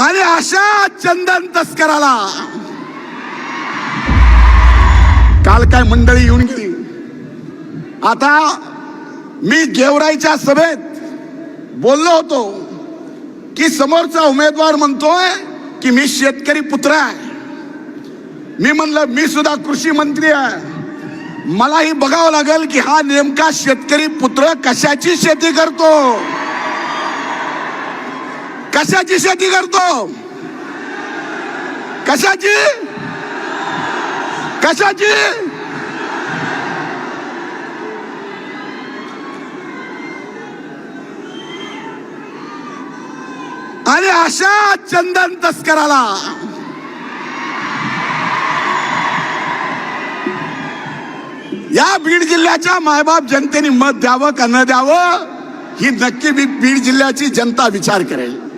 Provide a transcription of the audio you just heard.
आणि अशा चंदन तस्कराला. काल काय मंडळी येऊन गेली. आता मी गेवराईच्या सभेत बोललो होतो की समोरचा उमेदवार म्हणतोय की मी शेतकरी पुत्र आहे. मी म्हणलं मी सुद्धा कृषी मंत्री आहे. मलाही बघावं लागेल की हा नेमका शेतकरी पुत्र कशाची शेती करतो? कशाची शेती करतो? कशाची? कशाची? आणि अशा चंदन तस्कराला या बीड जिल्ह्याच्या मायबाप जनतेने मत द्यावं का न द्यावं ही नक्की बीड जिल्ह्याची जनता विचार करेल.